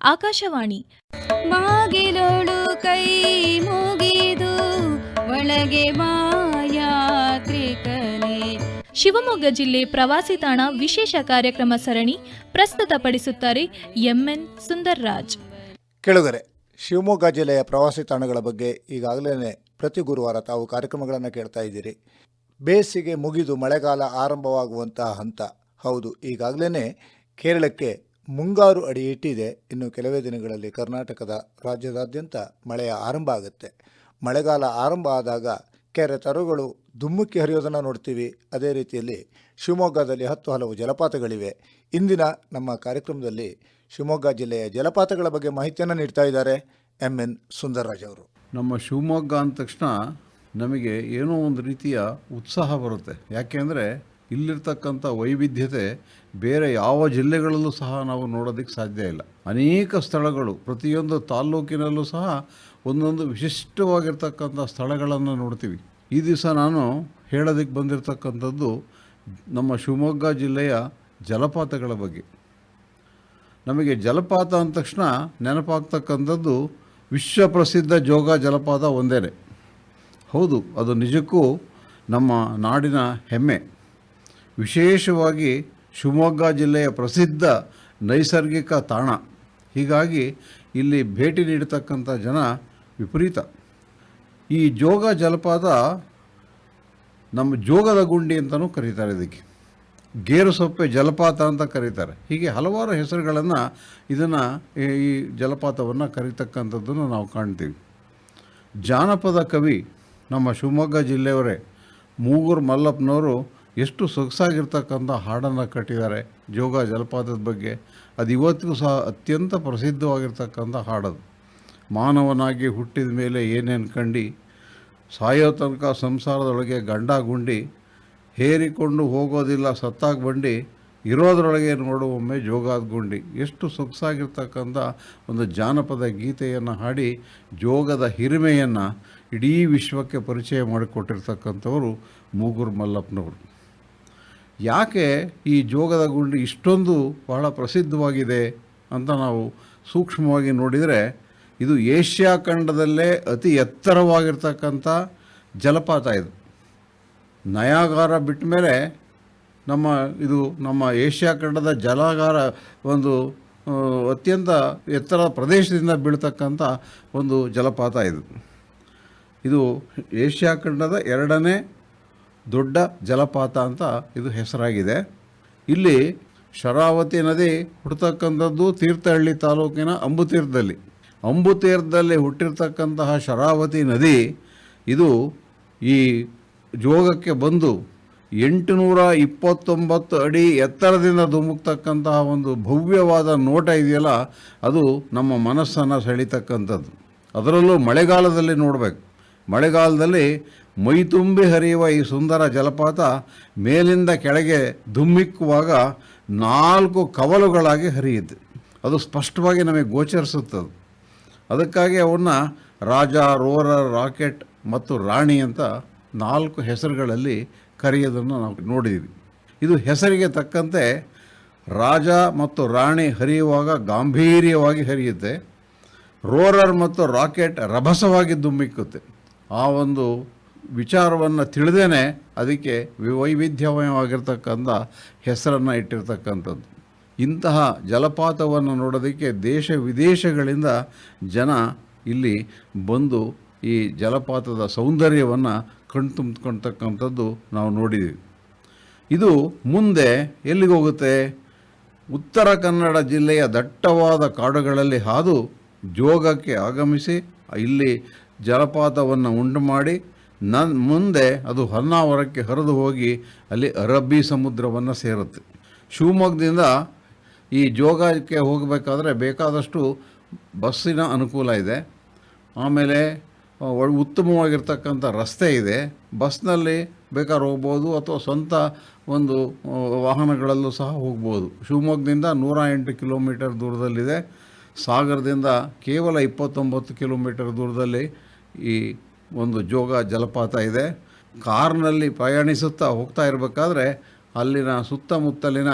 ಆಕಾಶವಾಣಿ. ಬಾಗಿಲೋಳು ಕೈ ಮುಗಿದು ಒಳಗೆ ಮಾಯಾತ್ರಿಕಲೆ ಶಿವಮೊಗ್ಗ ಜಿಲ್ಲೆ ಪ್ರವಾಸಿ ತಾಣ ವಿಶೇಷ ಕಾರ್ಯಕ್ರಮ ಸರಣಿ ಪ್ರಸ್ತುತಪಡಿಸುತ್ತಾರೆ ಎಂಎನ್ ಸುಂದರ್ರಾಜ್. ಕೆಳಗರೆ ಶಿವಮೊಗ್ಗ ಜಿಲ್ಲೆಯ ಪ್ರವಾಸಿ ತಾಣಗಳ ಬಗ್ಗೆ ಈಗಾಗಲೇ ಪ್ರತಿ ಗುರುವಾರ ತಾವು ಕಾರ್ಯಕ್ರಮಗಳನ್ನು ಕೇಳ್ತಾ ಇದ್ದೀರಿ. ಬೇಸಿಗೆ ಮುಗಿದು ಮಳೆಗಾಲ ಆರಂಭವಾಗುವಂತಹ ಹಂತ. ಹೌದು ಈಗಾಗಲೇ ಕೇರಳಕ್ಕೆ ಮುಂಗಾರು ಅಡಿ ಇಟ್ಟಿದೆ ಇನ್ನು ಕೆಲವೇ ದಿನಗಳಲ್ಲಿ ಕರ್ನಾಟಕದ ರಾಜ್ಯದಾದ್ಯಂತ ಮಳೆಯ ಆರಂಭ ಆಗುತ್ತೆ. ಮಳೆಗಾಲ ಆರಂಭ ಆದಾಗ ಕೆರೆ ತರುಗಳು ಧುಮ್ಮುಕ್ಕಿ ಹರಿಯೋದನ್ನು ನೋಡ್ತೀವಿ. ಅದೇ ರೀತಿಯಲ್ಲಿ ಶಿವಮೊಗ್ಗದಲ್ಲಿ ಹತ್ತು ಹಲವು ಜಲಪಾತಗಳಿವೆ. ಇಂದಿನ ನಮ್ಮ ಕಾರ್ಯಕ್ರಮದಲ್ಲಿ ಶಿವಮೊಗ್ಗ ಜಿಲ್ಲೆಯ ಜಲಪಾತಗಳ ಬಗ್ಗೆ ಮಾಹಿತಿಯನ್ನು ನೀಡ್ತಾ ಇದ್ದಾರೆ ಎಂ ಎನ್ ಸುಂದರರಾಜ್ ಅವರು. ನಮ್ಮ ಶಿವಮೊಗ್ಗ ಅಂದ ತಕ್ಷಣ ನಮಗೆ ಏನೋ ಒಂದು ರೀತಿಯ ಉತ್ಸಾಹ ಬರುತ್ತೆ. ಯಾಕೆಂದರೆ ಇಲ್ಲಿರ್ತಕ್ಕಂಥ ವೈವಿಧ್ಯತೆ ಬೇರೆ ಯಾವ ಜಿಲ್ಲೆಗಳಲ್ಲೂ ಸಹ ನಾವು ನೋಡೋದಕ್ಕೆ ಸಾಧ್ಯ ಇಲ್ಲ. ಅನೇಕ ಸ್ಥಳಗಳು, ಪ್ರತಿಯೊಂದು ತಾಲ್ಲೂಕಿನಲ್ಲೂ ಸಹ ಒಂದೊಂದು ವಿಶಿಷ್ಟವಾಗಿರ್ತಕ್ಕಂಥ ಸ್ಥಳಗಳನ್ನು ನೋಡ್ತೀವಿ. ಈ ದಿವಸ ನಾನು ಹೇಳೋದಕ್ಕೆ ಬಂದಿರತಕ್ಕಂಥದ್ದು ನಮ್ಮ ಶಿವಮೊಗ್ಗ ಜಿಲ್ಲೆಯ ಜಲಪಾತಗಳ ಬಗ್ಗೆ. ನಮಗೆ ಜಲಪಾತ ಅಂದ ತಕ್ಷಣ ನೆನಪಾಗ್ತಕ್ಕಂಥದ್ದು ವಿಶ್ವಪ್ರಸಿದ್ಧ ಜೋಗ ಜಲಪಾತ ಒಂದೇನೆ. ಹೌದು, ಅದು ನಿಜಕ್ಕೂ ನಮ್ಮ ನಾಡಿನ ಹೆಮ್ಮೆ. ವಿಶೇಷವಾಗಿ ಶಿವಮೊಗ್ಗ ಜಿಲ್ಲೆಯ ಪ್ರಸಿದ್ಧ ನೈಸರ್ಗಿಕ ತಾಣ. ಹೀಗಾಗಿ ಇಲ್ಲಿ ಭೇಟಿ ನೀಡತಕ್ಕಂಥ ಜನ ವಿಪರೀತ. ಈ ಜೋಗ ಜಲಪಾತ ನಮ್ಮ ಜೋಗದ ಗುಂಡಿ ಅಂತಲೂ ಕರೀತಾರೆ ಇದಕ್ಕೆ. ಗೇರುಸೊಪ್ಪೆ ಜಲಪಾತ ಅಂತ ಕರೀತಾರೆ. ಹೀಗೆ ಹಲವಾರು ಹೆಸರುಗಳನ್ನು ಇದನ್ನು ಈ ಜಲಪಾತವನ್ನು ಕರೀತಕ್ಕಂಥದ್ದನ್ನು ನಾವು ಕಾಣ್ತೀವಿ. ಜಾನಪದ ಕವಿ ನಮ್ಮ ಶಿವಮೊಗ್ಗ ಜಿಲ್ಲೆಯವರೇ ಮೂಗೂರು ಮಲ್ಲಪ್ಪನವರು ಎಷ್ಟು ಸೊಗಸಾಗಿರ್ತಕ್ಕಂಥ ಹಾಡನ್ನು ಕಟ್ಟಿದ್ದಾರೆ. ಜೋಗ ಜಲಪಾತದ ಬಗ್ಗೆ. ಅದು ಇವತ್ತಿಗೂ ಸಹ ಅತ್ಯಂತ ಪ್ರಸಿದ್ಧವಾಗಿರ್ತಕ್ಕಂಥ ಹಾಡದು. ಮಾನವನಾಗಿ ಹುಟ್ಟಿದ ಮೇಲೆ ಏನೇನು ಕಂಡು, ಸಾಯೋ ತನಕ ಸಂಸಾರದೊಳಗೆ ಗಂಡ ಗುಂಡಿ, ಹೇರಿಕೊಂಡು ಹೋಗೋದಿಲ್ಲ ಸತ್ತಾಗ ಬಂಡಿ, ಇರೋದ್ರೊಳಗೆ ನೋಡು ಒಮ್ಮೆ ಜೋಗಾದ ಗುಂಡಿ. ಎಷ್ಟು ಸೊಗಸಾಗಿರ್ತಕ್ಕಂಥ ಒಂದು ಜಾನಪದ ಗೀತೆಯನ್ನು ಹಾಡಿ, ಜೋಗದ ಹಿರಿಮೆಯನ್ನು ಇಡೀ ವಿಶ್ವಕ್ಕೆ ಪರಿಚಯ ಮಾಡಿಕೊಟ್ಟಿರ್ತಕ್ಕಂಥವರು ಮೂಗುರು ಮಲ್ಲಪ್ಪನವರು. ಯಾಕೆ ಈ ಜೋಗದ ಗುಂಡಿ ಇಷ್ಟೊಂದು ಬಹಳ ಪ್ರಸಿದ್ಧವಾಗಿದೆ ಅಂತ ನಾವು ಸೂಕ್ಷ್ಮವಾಗಿ ನೋಡಿದರೆ, ಇದು ಏಷ್ಯಾ ಖಂಡದಲ್ಲೇ ಅತಿ ಎತ್ತರವಾಗಿರ್ತಕ್ಕಂಥ ಜಲಪಾತ ಇದು. ನಯಾಗಾರ ಬಿಟ್ಟ ಮೇಲೆ ನಮ್ಮ, ಇದು ನಮ್ಮ ಏಷ್ಯಾ ಖಂಡದ ಜಲಾಗಾರ ಒಂದು ಅತ್ಯಂತ ಎತ್ತರ ಪ್ರದೇಶದಿಂದ ಬೀಳ್ತಕ್ಕಂಥ ಒಂದು ಜಲಪಾತ ಇದು. ಇದು ಏಷ್ಯಾ ಖಂಡದ ಎರಡನೇ ದೊಡ್ಡ ಜಲಪಾತ ಅಂತ ಇದು ಹೆಸರಾಗಿದೆ. ಇಲ್ಲಿ ಶರಾವತಿ ನದಿ ಹುಟ್ಟತಕ್ಕಂಥದ್ದು ತೀರ್ಥಹಳ್ಳಿ ತಾಲೂಕಿನ ಅಂಬುತೀರ್ಥದಲ್ಲಿ. ಅಂಬುತೀರ್ಥದಲ್ಲಿ ಹುಟ್ಟಿರ್ತಕ್ಕಂತಹ ಶರಾವತಿ ನದಿ ಇದು ಈ ಜೋಗಕ್ಕೆ ಬಂದು ಎಂಟುನೂರ ಇಪ್ಪತ್ತೊಂಬತ್ತು ಅಡಿ ಎತ್ತರದಿಂದ ಧುಮುಕ್ತಕ್ಕಂತಹ ಒಂದು ಭವ್ಯವಾದ ನೋಟ ಇದೆಯಲ್ಲ, ಅದು ನಮ್ಮ ಮನಸ್ಸನ್ನು ಸೆಳೀತಕ್ಕಂಥದ್ದು. ಅದರಲ್ಲೂ ಮಳೆಗಾಲದಲ್ಲಿ ನೋಡಬೇಕು. ಮಳೆಗಾಲದಲ್ಲಿ ಮೈತುಂಬಿ ಹರಿಯುವ ಈ ಸುಂದರ ಜಲಪಾತ ಮೇಲಿಂದ ಕೆಳಗೆ ಧುಮ್ಮಿಕ್ಕುವಾಗ ನಾಲ್ಕು ಕವಲುಗಳಾಗಿ ಹರಿಯುತ್ತೆ. ಅದು ಸ್ಪಷ್ಟವಾಗಿ ನಮಗೆ ಗೋಚರಿಸುತ್ತದೆ. ಅದಕ್ಕಾಗಿ ಅವನ್ನ ರಾಜ, ರೋರರ್, ರಾಕೆಟ್ ಮತ್ತು ರಾಣಿ ಅಂತ ನಾಲ್ಕು ಹೆಸರುಗಳಲ್ಲಿ ಕರೆಯೋದನ್ನು ನಾವು ನೋಡಿದ್ವಿ ಇದು ಹೆಸರಿಗೆ ತಕ್ಕಂತೆ ರಾಜ ಮತ್ತು ರಾಣಿ ಹರಿಯುವಾಗ ಗಾಂಭೀರ್ಯವಾಗಿ ಹರಿಯುತ್ತೆ. ರೋರರ್ ಮತ್ತು ರಾಕೆಟ್ ರಭಸವಾಗಿ ದುಮ್ಮಿಕ್ಕುತ್ತೆ ಆ ಒಂದು ವಿಚಾರವನ್ನು ತಿಳಿದೇನೆ ಅದಕ್ಕೆ ವೈವಿಧ್ಯಮಯವಾಗಿರ್ತಕ್ಕಂಥ ಹೆಸರನ್ನು ಇಟ್ಟಿರ್ತಕ್ಕಂಥದ್ದು. ಇಂತಹ ಜಲಪಾತವನ್ನು ನೋಡೋದಕ್ಕೆ ದೇಶ ವಿದೇಶಗಳಿಂದ ಜನ ಇಲ್ಲಿ ಬಂದು ಈ ಜಲಪಾತದ ಸೌಂದರ್ಯವನ್ನು ಕಣ್ತುಂಬ್ಕೊಳ್ತಕ್ಕಂಥದ್ದು ನಾವು ನೋಡಿದ್ದೀವಿ ಇದು ಮುಂದೆ ಎಲ್ಲಿಗೆ ಹೋಗುತ್ತೆ? ಉತ್ತರ ಕನ್ನಡ ಜಿಲ್ಲೆಯ ದಟ್ಟವಾದ ಕಾಡುಗಳಲ್ಲಿ ಹಾದು ಜೋಗಕ್ಕೆ ಆಗಮಿಸಿ ಇಲ್ಲಿ ಜಲಪಾತವನ್ನು ಉಂಟು ಮಾಡಿ ನನ್ ಮುಂದೆ ಅದು ಹೊನ್ನಾವರಕ್ಕೆ ಹರಿದು ಹೋಗಿ ಅಲ್ಲಿ ಅರಬ್ಬಿ ಸಮುದ್ರವನ್ನು ಸೇರುತ್ತೆ. ಶಿವಮೊಗ್ಗದಿಂದ ಈ ಜೋಗಕ್ಕೆ ಹೋಗಬೇಕಾದ್ರೆ ಬೇಕಾದಷ್ಟು ಬಸ್ಸಿನ ಅನುಕೂಲ ಇದೆ. ಆಮೇಲೆ ಉತ್ತಮವಾಗಿರ್ತಕ್ಕಂಥ ರಸ್ತೆ ಇದೆ. ಬಸ್ನಲ್ಲಿ ಬೇಕಾದ್ರೆ ಹೋಗ್ಬೋದು ಅಥವಾ ಸ್ವಂತ ಒಂದು ವಾಹನಗಳಲ್ಲೂ ಸಹ ಹೋಗ್ಬೋದು. ಶಿವಮೊಗ್ಗದಿಂದ ನೂರ ಎಂಟು ಕಿಲೋಮೀಟರ್ ದೂರದಲ್ಲಿದೆ. ಸಾಗರದಿಂದ ಕೇವಲ ಇಪ್ಪತ್ತೊಂಬತ್ತು ಕಿಲೋಮೀಟರ್ ದೂರದಲ್ಲಿ ಈ ಒಂದು ಜೋಗ ಜಲಪಾತ ಇದೆ. ಕಾರ್ನಲ್ಲಿ ಪ್ರಯಾಣಿಸುತ್ತಾ ಹೋಗ್ತಾ ಇರಬೇಕಾದ್ರೆ ಅಲ್ಲಿನ ಸುತ್ತಮುತ್ತಲಿನ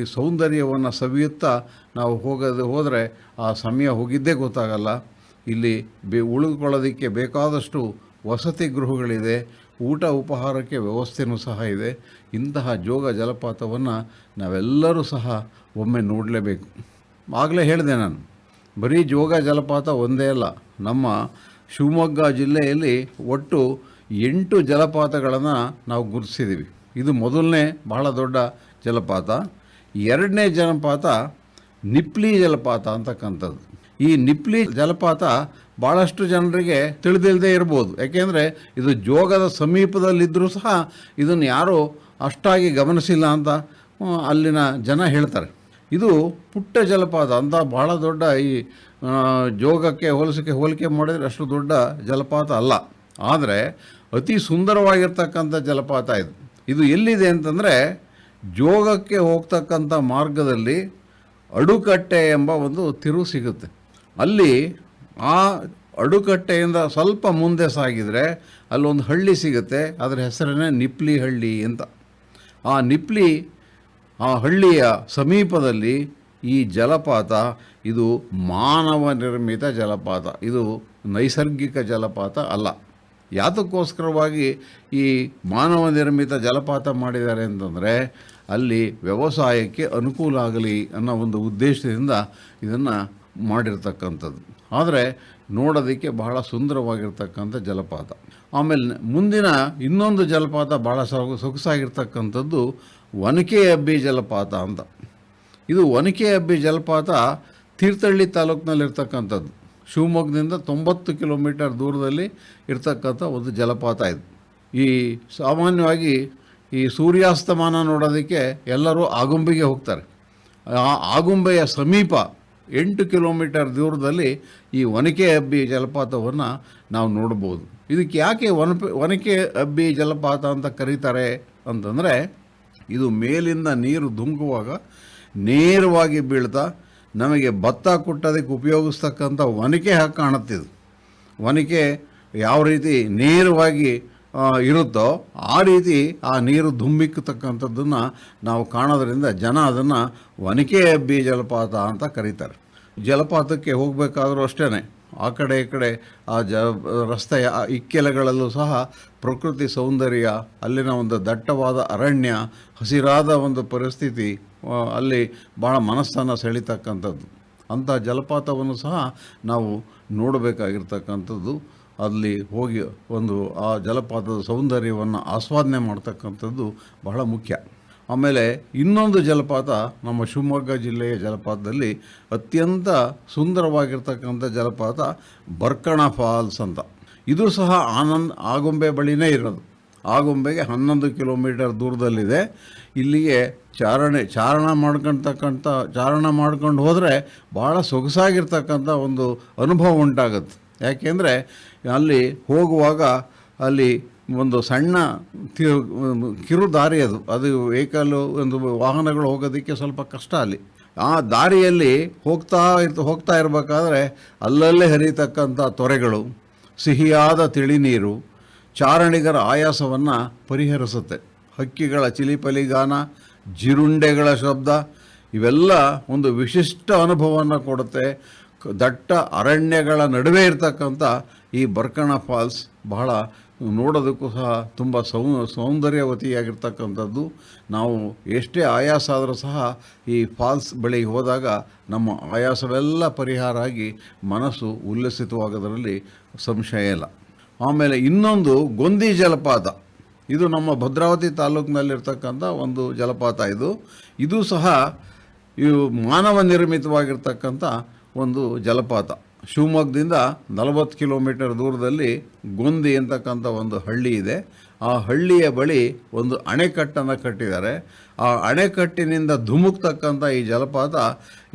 ಈ ಸೌಂದರ್ಯವನ್ನು ಸವಿಯುತ್ತಾ ನಾವು ಹೋಗೋದು ಹೋದರೆ ಆ ಸಮಯ ಹೋಗಿದ್ದೇ ಗೊತ್ತಾಗಲ್ಲ. ಇಲ್ಲಿ ಬೆ ಉಳಿದುಕೊಳ್ಳೋದಕ್ಕೆ ಬೇಕಾದಷ್ಟು ವಸತಿ ಗೃಹಗಳಿದೆ. ಊಟ ಉಪಹಾರಕ್ಕೆ ವ್ಯವಸ್ಥೆಯೂ ಸಹ ಇದೆ. ಇಂತಹ ಜೋಗ ಜಲಪಾತವನ್ನು ನಾವೆಲ್ಲರೂ ಸಹ ಒಮ್ಮೆ ನೋಡಲೇಬೇಕು. ಆಗಲೇ ಹೇಳಿದೆ ನಾನು, ಬರೀ ಜೋಗ ಜಲಪಾತ ಒಂದೇ ಅಲ್ಲ, ನಮ್ಮ ಶಿವಮೊಗ್ಗ ಜಿಲ್ಲೆಯಲ್ಲಿ ಒಟ್ಟು ಎಂಟು ಜಲಪಾತಗಳನ್ನು ನಾವು ಗುರುತಿಸಿದ್ದೀವಿ ಇದು ಮೊದಲನೇ ಬಹಳ ದೊಡ್ಡ ಜಲಪಾತ. ಎರಡನೇ ಜಲಪಾತ ನಿಪ್ಲಿ ಜಲಪಾತ ಅಂತಕ್ಕಂಥದ್ದು. ಈ ನಿಪ್ಲಿ ಜಲಪಾತ ಭಾಳಷ್ಟು ಜನರಿಗೆ ತಿಳಿದಿಲ್ಲದೆ ಇರ್ಬೋದು. ಯಾಕೆಂದರೆ ಇದು ಜೋಗದ ಸಮೀಪದಲ್ಲಿದ್ದರೂ ಸಹ ಇದನ್ನು ಯಾರೂ ಅಷ್ಟಾಗಿ ಗಮನಿಸಿಲ್ಲ ಅಂತ ಅಲ್ಲಿನ ಜನ ಹೇಳ್ತಾರೆ. ಇದು ಪುಟ್ಟ ಜಲಪಾತ ಅಂತ ಭಾಳ ದೊಡ್ಡ ಈ ಜೋಗಕ್ಕೆ ಹೋಲಿಸಕ್ಕೆ ಹೋಲಿಕೆ ಮಾಡಿದರೆ ಅಷ್ಟು ದೊಡ್ಡ ಜಲಪಾತ ಅಲ್ಲ. ಆದರೆ ಅತಿ ಸುಂದರವಾಗಿರ್ತಕ್ಕಂಥ ಜಲಪಾತ ಇದು. ಇದು ಎಲ್ಲಿದೆ ಅಂತಂದರೆ ಜೋಗಕ್ಕೆ ಹೋಗ್ತಕ್ಕಂಥ ಮಾರ್ಗದಲ್ಲಿ ಅಡುಕಟ್ಟೆ ಎಂಬ ಒಂದು ತಿರು ಸಿಗುತ್ತೆ. ಅಲ್ಲಿ ಆ ಅಡುಕಟ್ಟೆಯಿಂದ ಸ್ವಲ್ಪ ಮುಂದೆ ಸಾಗಿದರೆ ಅಲ್ಲೊಂದು ಹಳ್ಳಿ ಸಿಗುತ್ತೆ. ಅದರ ಹೆಸರನ್ನೇ ನಿಪ್ಲಿ ಹಳ್ಳಿ ಅಂತ. ಆ ನಿಪ್ಲಿ ಆ ಹಳ್ಳಿಯ ಸಮೀಪದಲ್ಲಿ ಈ ಜಲಪಾತ ಇದು ಮಾನವ ನಿರ್ಮಿತ ಜಲಪಾತ. ಇದು ನೈಸರ್ಗಿಕ ಜಲಪಾತ ಅಲ್ಲ. ಯಾತಕ್ಕೋಸ್ಕರವಾಗಿ ಈ ಮಾನವ ನಿರ್ಮಿತ ಜಲಪಾತ ಮಾಡಿದ್ದಾರೆ ಅಂತಂದರೆ ಅಲ್ಲಿ ವ್ಯವಸಾಯಕ್ಕೆ ಅನುಕೂಲ ಆಗಲಿ ಅನ್ನೋ ಒಂದು ಉದ್ದೇಶದಿಂದ ಇದನ್ನು ಮಾಡಿರ್ತಕ್ಕಂಥದ್ದು. ಆದರೆ ನೋಡೋದಕ್ಕೆ ಬಹಳ ಸುಂದರವಾಗಿರ್ತಕ್ಕಂಥ ಜಲಪಾತ. ಆಮೇಲೆ ಮುಂದಿನ ಇನ್ನೊಂದು ಜಲಪಾತ ಭಾಳ ಸೊಗ ಸೊಗಸಾಗಿರ್ತಕ್ಕಂಥದ್ದು ಒನಕೆ ಅಬ್ಬಿ ಜಲಪಾತ ಅಂತ. ಇದು ಒನಕೆ ಅಬ್ಬಿ ಜಲಪಾತ ತೀರ್ಥಹಳ್ಳಿ ತಾಲೂಕಿನಲ್ಲಿರ್ತಕ್ಕಂಥದ್ದು. ಶಿವಮೊಗ್ಗದಿಂದ ತೊಂಬತ್ತು ಕಿಲೋಮೀಟರ್ ದೂರದಲ್ಲಿ ಇರ್ತಕ್ಕಂಥ ಒಂದು ಜಲಪಾತ ಇದು. ಈ ಸಾಮಾನ್ಯವಾಗಿ ಈ ಸೂರ್ಯಾಸ್ತಮಾನ ನೋಡೋದಕ್ಕೆ ಎಲ್ಲರೂ ಆಗುಂಬೆಗೆ ಹೋಗ್ತಾರೆ. ಆ ಆಗುಂಬೆಯ ಸಮೀಪ ಎಂಟು ಕಿಲೋಮೀಟರ್ ದೂರದಲ್ಲಿ ಈ ಒನಕೆ ಅಬ್ಬಿ ಜಲಪಾತವನ್ನು ನಾವು ನೋಡ್ಬೋದು. ಇದಕ್ಕೆ ಯಾಕೆ ಒನಪೆ ಒನಕೆ ಅಬ್ಬಿ ಜಲಪಾತ ಅಂತ ಕರೀತಾರೆ ಅಂತಂದರೆ, ಇದು ಮೇಲಿಂದ ನೀರು ಧುಮುಕುವಾಗ ನೇರವಾಗಿ ಬೀಳ್ತಾ ನಮಗೆ ಭತ್ತ ಕೊಟ್ಟದಕ್ಕೆ ಉಪಯೋಗಿಸ್ತಕ್ಕಂಥ ಒನಕೆ ಹಾಕಿ ಕಾಣುತ್ತಿದ್ದು. ಒನಕೆ ಯಾವ ರೀತಿ ನೇರವಾಗಿ ಇರುತ್ತೋ ಆ ರೀತಿ ಆ ನೀರು ಧುಮ್ಮಿಕ್ಕತಕ್ಕಂಥದ್ದನ್ನು ನಾವು ಕಾಣೋದ್ರಿಂದ ಜನ ಅದನ್ನು ಒನಕೆ ಬಿ ಜಲಪಾತ ಅಂತ ಕರೀತಾರೆ. ಜಲಪಾತಕ್ಕೆ ಹೋಗಬೇಕಾದ್ರೂ ಅಷ್ಟೇ ಆ ಕಡೆ ಈ ಕಡೆ, ಆ ಜ, ರಸ್ತೆಯ ಇಕ್ಕೆಲೆಗಳಲ್ಲೂ ಸಹ ಪ್ರಕೃತಿ ಸೌಂದರ್ಯ, ಅಲ್ಲಿನ ಒಂದು ದಟ್ಟವಾದ ಅರಣ್ಯ, ಹಸಿರಾದ ಒಂದು ಪರಿಸ್ಥಿತಿ ಅಲ್ಲಿ ಭಾಳ ಮನಸ್ಸನ್ನು ಸೆಳಿತಕ್ಕಂಥದ್ದು. ಅಂಥ ಜಲಪಾತವನ್ನು ಸಹ ನಾವು ನೋಡಬೇಕಾಗಿರ್ತಕ್ಕಂಥದ್ದು. ಅಲ್ಲಿ ಹೋಗಿ ಒಂದು ಆ ಜಲಪಾತದ ಸೌಂದರ್ಯವನ್ನು ಆಸ್ವಾದನೆ ಮಾಡ್ತಕ್ಕಂಥದ್ದು ಬಹಳ ಮುಖ್ಯ. ಆಮೇಲೆ ಇನ್ನೊಂದು ಜಲಪಾತ ನಮ್ಮ ಶಿವಮೊಗ್ಗ ಜಿಲ್ಲೆಯ ಜಲಪಾತದಲ್ಲಿ ಅತ್ಯಂತ ಸುಂದರವಾಗಿರ್ತಕ್ಕಂಥ ಜಲಪಾತ ಬರ್ಕಣ ಫಾಲ್ಸ್ ಅಂತ. ಇದು ಸಹ ಆನಂದ್ ಆಗುಂಬೆ ಬಳಿನೇ ಇರೋದು. ಆಗುಂಬೆಗೆ ಹನ್ನೊಂದು ಕಿಲೋಮೀಟರ್ ದೂರದಲ್ಲಿದೆ. ಇಲ್ಲಿಗೆ ಚಾರಣೆ, ಚಾರಣ ಮಾಡ್ಕೊಳ್ತಕ್ಕಂಥ ಚಾರಣ ಮಾಡ್ಕೊಂಡು ಹೋದರೆ ಭಾಳ ಸೊಗಸಾಗಿರ್ತಕ್ಕಂಥ ಒಂದು ಅನುಭವ ಉಂಟಾಗುತ್ತೆ. ಯಾಕೆಂದರೆ ಅಲ್ಲಿ ಹೋಗುವಾಗ ಅಲ್ಲಿ ಒಂದು ಸಣ್ಣ ಕಿರು ದಾರಿ ಅದು. ಅದು ವೆಹಿಕಲ್ ಒಂದು ವಾಹನಗಳು ಹೋಗೋದಕ್ಕೆ ಸ್ವಲ್ಪ ಕಷ್ಟ ಅಲ್ಲಿ. ಆ ದಾರಿಯಲ್ಲಿ ಹೋಗ್ತಾ ಇರ್ತ ಹೋಗ್ತಾ ಇರಬೇಕಾದ್ರೆ ಅಲ್ಲಲ್ಲೇ ಹರಿತಕ್ಕಂಥ ತೊರೆಗಳು, ಸಿಹಿಯಾದ ತಿಳಿನೀರು, ಚಾರಣಿಗರ ಆಯಾಸವನ್ನು ಪರಿಹರಿಸುತ್ತೆ. ಹಕ್ಕಿಗಳ ಚಿಲಿಪಲಿಗಾನ ಜಿರುಂಡೆಗಳ ಶಬ್ದ, ಇವೆಲ್ಲ ಒಂದು ವಿಶಿಷ್ಟ ಅನುಭವವನ್ನು ಕೊಡುತ್ತೆ. ದಟ್ಟ ಅರಣ್ಯಗಳ ನಡುವೆ ಇರತಕ್ಕಂಥ ಈ ಬರ್ಕಣ ಫಾಲ್ಸ್ ಬಹಳ ನೋಡೋದಕ್ಕೂ ಸಹ ತುಂಬ ಸೌ, ಸೌಂದರ್ಯವತಿಯಾಗಿರ್ತಕ್ಕಂಥದ್ದು. ನಾವು ಎಷ್ಟೇ ಆಯಾಸ ಆದರೂ ಸಹ ಈ ಫಾಲ್ಸ್ ಬಳಿ ಹೋದಾಗ ನಮ್ಮ ಆಯಾಸವೆಲ್ಲ ಪರಿಹಾರ ಆಗಿ ಮನಸ್ಸು ಉಲ್ಲಸಿತವಾಗೋದರಲ್ಲಿ ಸಂಶಯ ಇಲ್ಲ. ಆಮೇಲೆ ಇನ್ನೊಂದು ಗೊಂದಿ ಜಲಪಾತ. ಇದು ನಮ್ಮ ಭದ್ರಾವತಿ ತಾಲೂಕಿನಲ್ಲಿರ್ತಕ್ಕಂಥ ಒಂದು ಜಲಪಾತ ಇದು. ಇದು ಸಹ ಇವು ಮಾನವ ನಿರ್ಮಿತವಾಗಿರ್ತಕ್ಕಂಥ ಒಂದು ಜಲಪಾತ. ಶಿವಮೊಗ್ಗದಿಂದ ನಲವತ್ತು ಕಿಲೋಮೀಟರ್ ದೂರದಲ್ಲಿ ಗೊಂದಿ ಅಂತಕ್ಕಂಥ ಒಂದು ಹಳ್ಳಿ ಇದೆ. ಆ ಹಳ್ಳಿಯ ಬಳಿ ಒಂದು ಅಣೆಕಟ್ಟನ್ನು ಕಟ್ಟಿದ್ದಾರೆ. ಆ ಅಣೆಕಟ್ಟಿನಿಂದ ಧುಮುಕ್ತಕ್ಕಂಥ ಈ ಜಲಪಾತ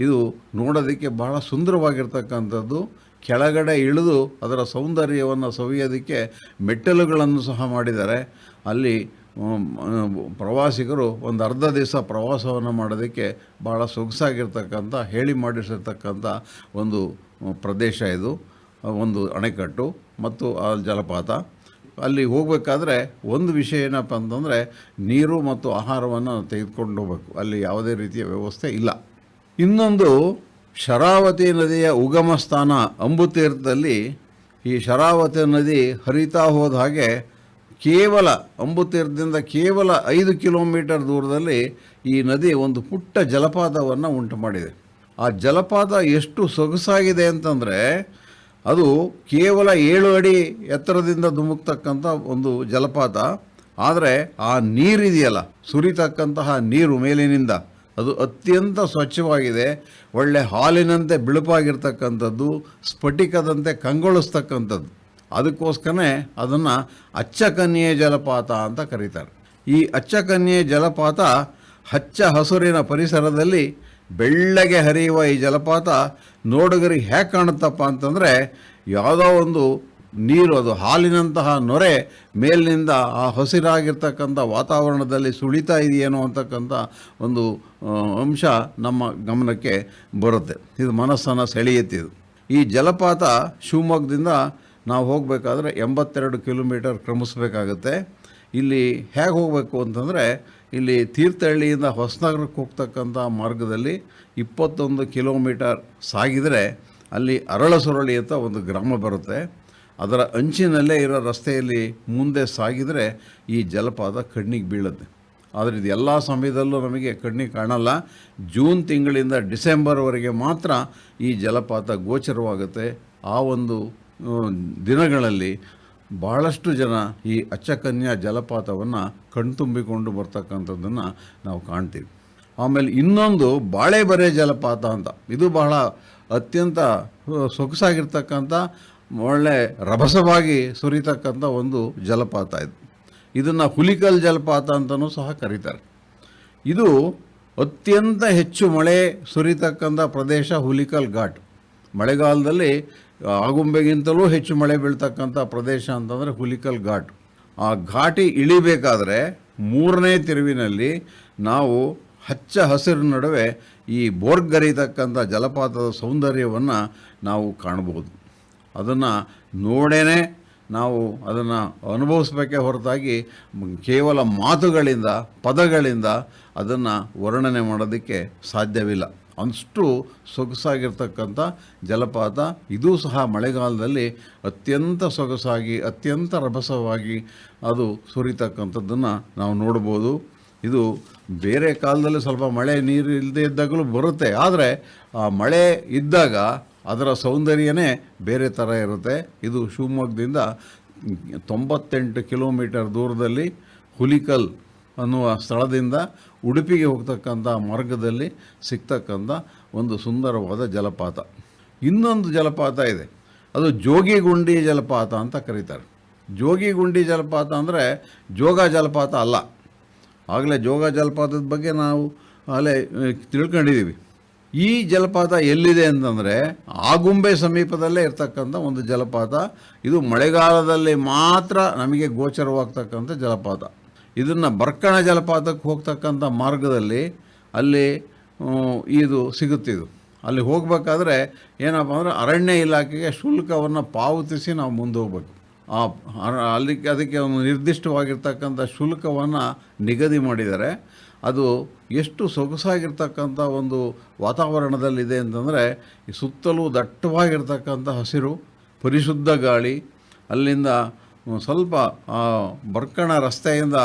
ಇದು ನೋಡೋದಕ್ಕೆ ಬಹಳ ಸುಂದರವಾಗಿರ್ತಕ್ಕಂಥದ್ದು. ಕೆಳಗಡೆ ಇಳಿದು ಅದರ ಸೌಂದರ್ಯವನ್ನು ಸವಿಯೋದಕ್ಕೆ ಮೆಟ್ಟಲುಗಳನ್ನು ಸಹ ಮಾಡಿದ್ದಾರೆ. ಅಲ್ಲಿ ಪ್ರವಾಸಿಗರು ಒಂದು ಅರ್ಧ ದಿವಸ ಪ್ರವಾಸವನ್ನು ಮಾಡೋದಕ್ಕೆ ಭಾಳ ಸೊಗಸಾಗಿರ್ತಕ್ಕಂಥ, ಹೇಳಿ ಮಾಡಿಸಿರ್ತಕ್ಕಂಥ ಒಂದು ಪ್ರದೇಶ ಇದು, ಒಂದು ಅಣೆಕಟ್ಟು ಮತ್ತು ಆ ಜಲಪಾತ. ಅಲ್ಲಿ ಹೋಗಬೇಕಾದ್ರೆ ಒಂದು ವಿಷಯ ಏನಪ್ಪ ಅಂತಂದರೆ ನೀರು ಮತ್ತು ಆಹಾರವನ್ನು ತೆಗೆದುಕೊಂಡು ಹೋಗಬೇಕು. ಅಲ್ಲಿ ಯಾವುದೇ ರೀತಿಯ ವ್ಯವಸ್ಥೆ ಇಲ್ಲ. ಇನ್ನೊಂದು ಶರಾವತಿ ನದಿಯ ಉಗಮ ಸ್ಥಾನ ಅಂಬುತೀರ್ಥದಲ್ಲಿ ಈ ಶರಾವತಿ ನದಿ ಹರಿತಾ ಹೋದ ಹಾಗೆ ಕೇವಲ ಅಂಬುತೀರ್ಥದಿಂದ ಕೇವಲ ಐದು ಕಿಲೋಮೀಟರ್ ದೂರದಲ್ಲಿ ಈ ನದಿ ಒಂದು ಪುಟ್ಟ ಜಲಪಾತವನ್ನು ಉಂಟು ಮಾಡಿದೆ. ಆ ಜಲಪಾತ ಎಷ್ಟು ಸೊಗಸಾಗಿದೆ ಅಂತಂದರೆ ಅದು ಕೇವಲ ಏಳು ಅಡಿ ಎತ್ತರದಿಂದ ಧುಮುಕ್ತಕ್ಕಂಥ ಒಂದು ಜಲಪಾತ. ಆದರೆ ಆ ನೀರಿದೆಯಲ್ಲ ಸುರಿತಕ್ಕಂತಹ ನೀರು ಮೇಲಿನಿಂದ, ಅದು ಅತ್ಯಂತ ಸ್ವಚ್ಛವಾಗಿದೆ. ಒಳ್ಳೆ ಹಾಲಿನಂತೆ ಬಿಳುಪಾಗಿರ್ತಕ್ಕಂಥದ್ದು, ಸ್ಫಟಿಕದಂತೆ ಕಂಗೊಳಿಸ್ತಕ್ಕಂಥದ್ದು. ಅದಕ್ಕೋಸ್ಕರನೇ ಅದನ್ನು ಅಚ್ಚಕನ್ಯೆ ಜಲಪಾತ ಅಂತ ಕರೀತಾರೆ. ಈ ಅಚ್ಚಕನ್ಯೆ ಜಲಪಾತ ಹಚ್ಚ ಹಸುರಿನ ಪರಿಸರದಲ್ಲಿ ಬೆಳ್ಳಗೆ ಹರಿಯುವ ಈ ಜಲಪಾತ ನೋಡುಗರಿಗೆ ಹೇಗೆ ಕಾಣುತ್ತಪ್ಪ ಅಂತಂದರೆ ಯಾವುದೋ ಒಂದು ನೀರು, ಅದು ಹಾಲಿನಂತಹ ನೊರೆ ಮೇಲಿನಿಂದ ಆ ಹಸಿರಾಗಿರ್ತಕ್ಕಂಥ ವಾತಾವರಣದಲ್ಲಿ ಸುಳಿತಾ ಇದೆಯೇನೋ ಅಂತಕ್ಕಂಥ ಒಂದು ಅಂಶ ನಮ್ಮ ಗಮನಕ್ಕೆ ಬರುತ್ತೆ. ಇದು ಮನಸ್ಸನ್ನು ಸೆಳೆಯುತ್ತಿದ್ದು ಈ ಜಲಪಾತ ಶಿವಮೊಗ್ಗದಿಂದ ನಾವು ಹೋಗಬೇಕಾದ್ರೆ ಎಂಬತ್ತೆರಡು ಕಿಲೋಮೀಟರ್ ಕ್ರಮಿಸಬೇಕಾಗುತ್ತೆ. ಇಲ್ಲಿ ಹೇಗೆ ಹೋಗಬೇಕು ಅಂತಂದರೆ ಇಲ್ಲಿ ತೀರ್ಥಹಳ್ಳಿಯಿಂದ ಹೊಸನಗರಕ್ಕೆ ಹೋಗ್ತಕ್ಕಂಥ ಮಾರ್ಗದಲ್ಲಿ ಇಪ್ಪತ್ತೊಂದು ಕಿಲೋಮೀಟರ್ ಸಾಗಿದರೆ ಅಲ್ಲಿ ಅರಳಸೊರಳಿ ಅಂತ ಒಂದು ಗ್ರಾಮ ಬರುತ್ತೆ. ಅದರ ಅಂಚಿನಲ್ಲೇ ಇರೋ ರಸ್ತೆಯಲ್ಲಿ ಮುಂದೆ ಸಾಗಿದರೆ ಈ ಜಲಪಾತ ಕಣ್ಣಿಗೆ ಬೀಳುತ್ತೆ. ಆದರೆ ಇದು ಎಲ್ಲ ಸಮಯದಲ್ಲೂ ನಮಗೆ ಕಣ್ಣಿಗೆ ಕಾಣಲ್ಲ. ಜೂನ್ ತಿಂಗಳಿಂದ ಡಿಸೆಂಬರ್ವರೆಗೆ ಮಾತ್ರ ಈ ಜಲಪಾತ ಗೋಚರವಾಗುತ್ತೆ. ಆ ಒಂದು ದಿನಗಳಲ್ಲಿ ಬಹಳಷ್ಟು ಜನ ಈ ಅಚ್ಚಕನ್ಯಾ ಜಲಪಾತವನ್ನು ಕಣ್ತುಂಬಿಕೊಂಡು ಬರ್ತಕ್ಕಂಥದ್ದನ್ನು ನಾವು ಕಾಣ್ತೀವಿ. ಆಮೇಲೆ ಇನ್ನೊಂದು ಬಾಳೆಬರೆ ಜಲಪಾತ ಅಂತ. ಇದು ಬಹಳ ಅತ್ಯಂತ ಸೊಗಸಾಗಿರ್ತಕ್ಕಂಥ, ಒಳ್ಳೆ ರಭಸವಾಗಿ ಸುರಿತಕ್ಕಂಥ ಒಂದು ಜಲಪಾತ ಇದು. ಇದನ್ನು ಹುಲಿಕಲ್ ಜಲಪಾತ ಅಂತಲೂ ಸಹ ಕರೀತಾರೆ. ಇದು ಅತ್ಯಂತ ಹೆಚ್ಚು ಮಳೆ ಸುರಿತಕ್ಕಂಥ ಪ್ರದೇಶ ಹುಲಿಕಲ್ ಘಾಟ್. ಮಳೆಗಾಲದಲ್ಲಿ ಆಗುಂಬೆಗಿಂತಲೂ ಹೆಚ್ಚು ಮಳೆ ಬೀಳ್ತಕ್ಕಂಥ ಪ್ರದೇಶ ಅಂತಂದರೆ ಹುಲಿಕಲ್ ಘಾಟ್. ಆ ಘಾಟಿ ಇಳಿಬೇಕಾದ್ರೆ ಮೂರನೇ ತಿರುವಿನಲ್ಲಿ ನಾವು ಹಚ್ಚ ಹಸಿರು ನಡುವೆ ಈ ಬೋರ್ಗರಿತಕ್ಕಂಥ ಜಲಪಾತದ ಸೌಂದರ್ಯವನ್ನು ನಾವು ಕಾಣ್ಬೋದು. ಅದನ್ನು ನೋಡೇನೆ ನಾವು ಅದನ್ನು ಅನುಭವಿಸ್ಬೇಕೇ ಹೊರತಾಗಿ ಕೇವಲ ಮಾತುಗಳಿಂದ, ಪದಗಳಿಂದ ಅದನ್ನು ವರ್ಣನೆ ಮಾಡೋದಕ್ಕೆ ಸಾಧ್ಯವಿಲ್ಲ. ಅಷ್ಟು ಸೊಗಸಾಗಿರ್ತಕ್ಕಂಥ ಜಲಪಾತ. ಇದೂ ಸಹ ಮಳೆಗಾಲದಲ್ಲಿ ಅತ್ಯಂತ ಸೊಗಸಾಗಿ, ಅತ್ಯಂತ ರಭಸವಾಗಿ ಅದು ಸುರಿತಕ್ಕಂಥದ್ದನ್ನು ನಾವು ನೋಡ್ಬೋದು. ಇದು ಬೇರೆ ಕಾಲದಲ್ಲಿ ಸ್ವಲ್ಪ ಮಳೆ ನೀರು ಇಲ್ಲದೆ ಇದ್ದಾಗಲೂ ಬರುತ್ತೆ. ಆದರೆ ಆ ಮಳೆ ಇದ್ದಾಗ ಅದರ ಸೌಂದರ್ಯನೇ ಬೇರೆ ಥರ ಇರುತ್ತೆ. ಇದು ಶಿವಮೊಗ್ಗದಿಂದ ತೊಂಬತ್ತೆಂಟು ಕಿಲೋಮೀಟರ್ ದೂರದಲ್ಲಿ ಹುಲಿಕಲ್ ಅನ್ನುವ ಸ್ಥಳದಿಂದ ಉಡುಪಿಗೆ ಹೋಗ್ತಕ್ಕಂಥ ಮಾರ್ಗದಲ್ಲಿ ಸಿಗ್ತಕ್ಕಂಥ ಒಂದು ಸುಂದರವಾದ ಜಲಪಾತ. ಇನ್ನೊಂದು ಜಲಪಾತ ಇದೆ. ಅದು ಜೋಗಿಗುಂಡಿ ಜಲಪಾತ ಅಂತ ಕರೀತಾರೆ. ಜೋಗಿಗುಂಡಿ ಜಲಪಾತ ಅಂದರೆ ಜೋಗ ಜಲಪಾತ ಅಲ್ಲ. ಆಗಲೇ ಜೋಗ ಜಲಪಾತದ ಬಗ್ಗೆ ನಾವು ಅಲ್ಲೇ ತಿಳ್ಕೊಂಡಿದ್ದೀವಿ. ಈ ಜಲಪಾತ ಎಲ್ಲಿದೆ ಅಂತಂದರೆ ಆಗುಂಬೆ ಸಮೀಪದಲ್ಲೇ ಇರ್ತಕ್ಕಂಥ ಒಂದು ಜಲಪಾತ. ಇದು ಮಳೆಗಾಲದಲ್ಲಿ ಮಾತ್ರ ನಮಗೆ ಗೋಚರವಾಗ್ತಕ್ಕಂಥ ಜಲಪಾತ. ಇದನ್ನು ಬರ್ಕಣ ಜಲಪಾತಕ್ಕೆ ಹೋಗ್ತಕ್ಕಂಥ ಮಾರ್ಗದಲ್ಲಿ ಅಲ್ಲಿ ಇದು ಸಿಗುತ್ತಿದ್ದು ಅಲ್ಲಿ ಹೋಗಬೇಕಾದ್ರೆ ಏನಪ್ಪ ಅಂದರೆ ಅರಣ್ಯ ಇಲಾಖೆಗೆ ಶುಲ್ಕವನ್ನು ಪಾವತಿಸಿ ನಾವು ಮುಂದೆ ಹೋಗ್ಬೇಕು. ಆ ಅಲ್ಲಿಗೆ ಅದಕ್ಕೆ ಒಂದು ನಿರ್ದಿಷ್ಟವಾಗಿರ್ತಕ್ಕಂಥ ಶುಲ್ಕವನ್ನು ನಿಗದಿ ಮಾಡಿದ್ದಾರೆ ಅದು ಎಷ್ಟು ಸೊಗಸಾಗಿರ್ತಕ್ಕಂಥ ಒಂದು ವಾತಾವರಣದಲ್ಲಿದೆ ಅಂತಂದರೆ ಸುತ್ತಲೂ ದಟ್ಟವಾಗಿರ್ತಕ್ಕಂಥ ಹಸಿರು, ಪರಿಶುದ್ಧ ಗಾಳಿ, ಅಲ್ಲಿಂದ ಸ್ವಲ್ಪ ಬರ್ಕಣ ರಸ್ತೆಯಿಂದ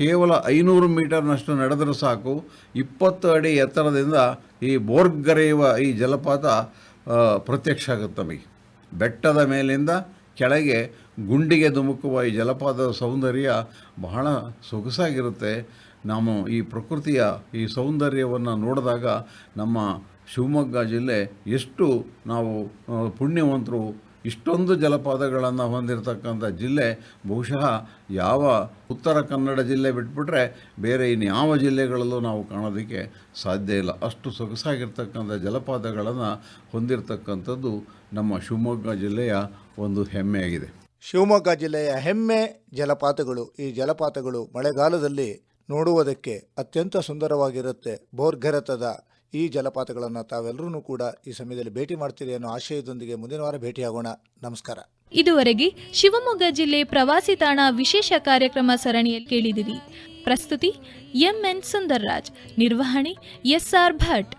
ಕೇವಲ ಐನೂರು ಮೀಟರ್ನಷ್ಟು ನಡೆದರೂ ಸಾಕು, ಇಪ್ಪತ್ತು ಅಡಿ ಎತ್ತರದಿಂದ ಈ ಬೋರ್ಗರೆಯುವ ಈ ಜಲಪಾತ ಪ್ರತ್ಯಕ್ಷ ಆಗುತ್ತೆ ನಮಗೆ. ಬೆಟ್ಟದ ಮೇಲಿಂದ ಕೆಳಗೆ ಗುಂಡಿಗೆ ಧುಮುಕುವ ಈ ಜಲಪಾತದ ಸೌಂದರ್ಯ ಬಹಳ ಸೊಗಸಾಗಿರುತ್ತೆ. ನಾವು ಈ ಪ್ರಕೃತಿಯ ಈ ಸೌಂದರ್ಯವನ್ನು ನೋಡಿದಾಗ ನಮ್ಮ ಶಿವಮೊಗ್ಗ ಜಿಲ್ಲೆ ಎಷ್ಟು ನಾವು ಪುಣ್ಯವಂತರು ಇಷ್ಟೊಂದು ಜಲಪಾತಗಳನ್ನು ಹೊಂದಿರತಕ್ಕಂಥ ಜಿಲ್ಲೆ, ಬಹುಶಃ ಯಾವ ಉತ್ತರ ಕನ್ನಡ ಜಿಲ್ಲೆ ಬಿಟ್ಬಿಟ್ರೆ ಬೇರೆ ಇನ್ಯಾವ ಜಿಲ್ಲೆಗಳಲ್ಲೂ ನಾವು ಕಾಣೋದಕ್ಕೆ ಸಾಧ್ಯ ಇಲ್ಲ. ಅಷ್ಟು ಸೊಗಸಾಗಿರ್ತಕ್ಕಂಥ ಜಲಪಾತಗಳನ್ನು ಹೊಂದಿರತಕ್ಕಂಥದ್ದು ನಮ್ಮ ಶಿವಮೊಗ್ಗ ಜಿಲ್ಲೆಯ ಒಂದು ಹೆಮ್ಮೆಯಾಗಿದೆ. ಶಿವಮೊಗ್ಗ ಜಿಲ್ಲೆಯ ಹೆಮ್ಮೆ ಜಲಪಾತಗಳು. ಈ ಜಲಪಾತಗಳು ಮಳೆಗಾಲದಲ್ಲಿ ನೋಡುವುದಕ್ಕೆ ಅತ್ಯಂತ ಸುಂದರವಾಗಿರುತ್ತೆ ಬೋರ್ಗರೆತದ ಈ ಜಲಪಾತಗಳನ್ನು ತಾವೆಲ್ಲರೂ ಕೂಡ ಈ ಸಮಯದಲ್ಲಿ ಭೇಟಿ ಮಾಡ್ತೀರಿ ಅನ್ನೋ ಆಶಯದೊಂದಿಗೆ ಮುಂದಿನ ವಾರ ಭೇಟಿಯಾಗೋಣ. ನಮಸ್ಕಾರ. ಇದುವರೆಗೆ ಶಿವಮೊಗ್ಗ ಜಿಲ್ಲೆ ಪ್ರವಾಸಿ ತಾಣ ವಿಶೇಷ ಕಾರ್ಯಕ್ರಮ ಸರಣಿಯಲ್ಲಿ ಕೇಳಿದಿರಿ ಪ್ರಸ್ತುತಿ ಎಂಎನ್ ಸುಂದರ್ರಾಜ್, ನಿರ್ವಹಣೆ ಎಸ್ಆರ್ ಭಟ್.